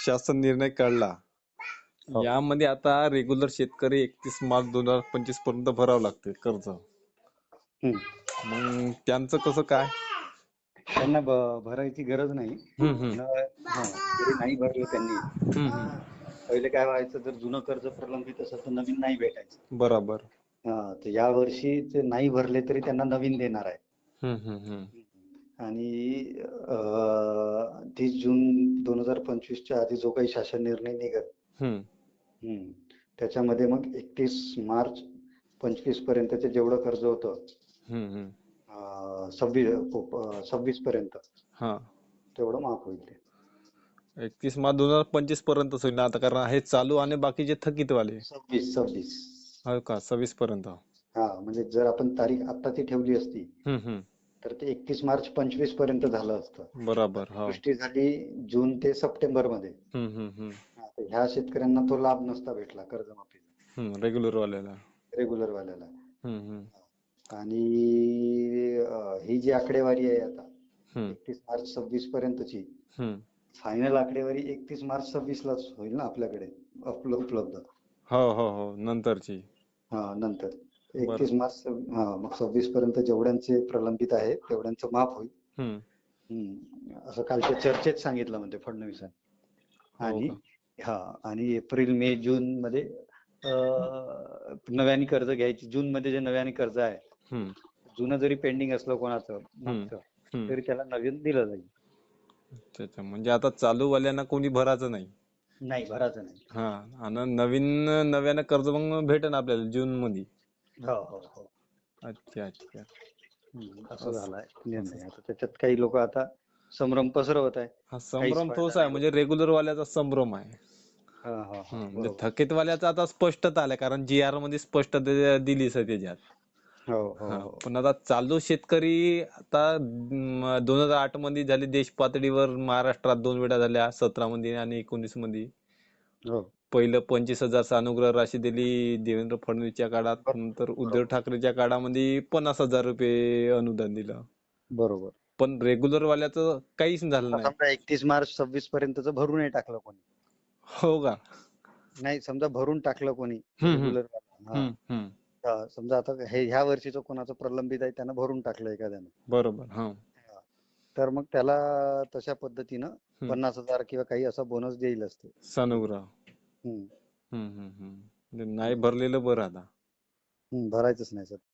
शासन निर्णय काढला हो. यामध्ये आता रेग्युलर शेतकरी एकतीस मार्च दोन हजार पंचवीसपर्यंत भरावं लागते कर्ज. मग त्यांचं कसं काय त्यांना ब- भरायची गरज नाही. न- हा, जरी नाही भरलं त्यांनी. पहिले काय व्हायचं जर जुनं कर्ज प्रलंबित असेल तर नवीन नाही भेटायचं बरोबर हा तर या वर्षी ते नाही भरले तरी त्यांना नवीन देणार आहे. आणि तीस जून दोन हजार पंचवीसच्या आधी जो काही शासन निर्णय निघत त्याच्यामध्ये मग एकतीस मार्च पंचवीस पर्यंतचे जेवढं कर्ज होतं सव्वीस सव्वीस पर्यंत हा. तेवढं माफ होईल ते. एकतीस मार्च दोन हजार पंचवीसपर्यंत होईल ना आता कारण हे चालू आणि बाकीचे थकीत वाले. सव्वीस सव्वीस. हो का? सव्वीस पर्यंत. हा म्हणजे जर आपण तारीख आत्ताची ठेवली असती. तर ते एकतीस मार्च पंचवीसपर्यंत झालं असतं. बरोबर हो. दृष्टी झाली जून ते सप्टेंबरमध्ये ह्या शेतकऱ्यांना तो लाभ नसता भेटला कर्जमाफीचा. रेग्युलर वाल्याला रेग्युलर वाल्याला. आणि ही जी आकडेवारी आहे आता एकतीस मार्च सव्वीस पर्यंतची. फायनल आकडेवारी एकतीस मार्च सव्वीस लाच होईल ना आपल्याकडे उपल- उपलब्ध. हो हो हो नंतरची. हा नंतर. एकतीस मार्च हा सव्वीस पर्यंत जेवढ्यांचे प्रलंबित आहे तेवढ्यांचं माफ होईल. असं कालच्या चर्चेत सांगितलं म्हणते फडणवीसांनी. हो आणि? हा आणि एप्रिल मे जून मध्ये अं, नव्याने कर्ज घ्यायची जून मध्ये जे नव्याने कर्ज आहे जुनं जरी पेंडिंग असलं कोणाचं. तरी त्याला नवीन दिलं जाईल. म्हणजे आता चालू वाल्यांना कोणी भरायचं नाही. नाही भरायचं नाही. हा आणि नवीन नव्यानं कर्ज मग भेटेन आपल्याला जून मध्ये. हो हो हो. अच्छा अच्छा. असं झालंय. निर्णय आता त्याच्यात काही लोक आता संभ्रम पसरवत आहे. हा संभ्रम तोच आहे. म्हणजे रेग्युलर वाल्याचा संभ्रम आहे. हा हा हा. म्हणजे बरोबर. थकीत वाल्याचा आता स्पष्टता आलाय कारण जी आरमध्ये स्पष्ट दिलीच आहे त्याच्यात. हो हो हा, हो. पण आता चालू शेतकरी आता दोन हजार आठमध्ये झाले देश पातळीवर महाराष्ट्रात दोन वेळा झाल्या सतरा मध्ये आणि एकोणीसमध्ये. हो. पहिलं पंचवीस हजारचा अनुग्रह राशी दिली देवेंद्र फडणवीसच्या काळात नंतर उद्धव ठाकरेच्या काळामध्ये पन्नास हजार रुपये अनुदान दिलं. बरोबर. पण रेग्युलर वाल्याचं काहीच झालं नाही. समजा एकतीस मार्च सव्वीस पर्यंतच भरून नाही टाकलं कोणी. हो का? नाही समजा भरून टाकलं कोणी. रेग्युलर. समजा आता हे ह्या वर्षीचं कोणाचं प्रलंबित आहे त्यानं भरून टाकलं एखाद्यानं. बरोबर हा. तर मग त्याला तशा पद्धतीनं. पन्नास हजार किंवा काही असा बोनस देईलच ते. सनुग्रह हम्म. हम्म, हम्म, हम्म. म्हणजे नाही भरलेलं बरं आता हम्म, भरायचंच नाही सर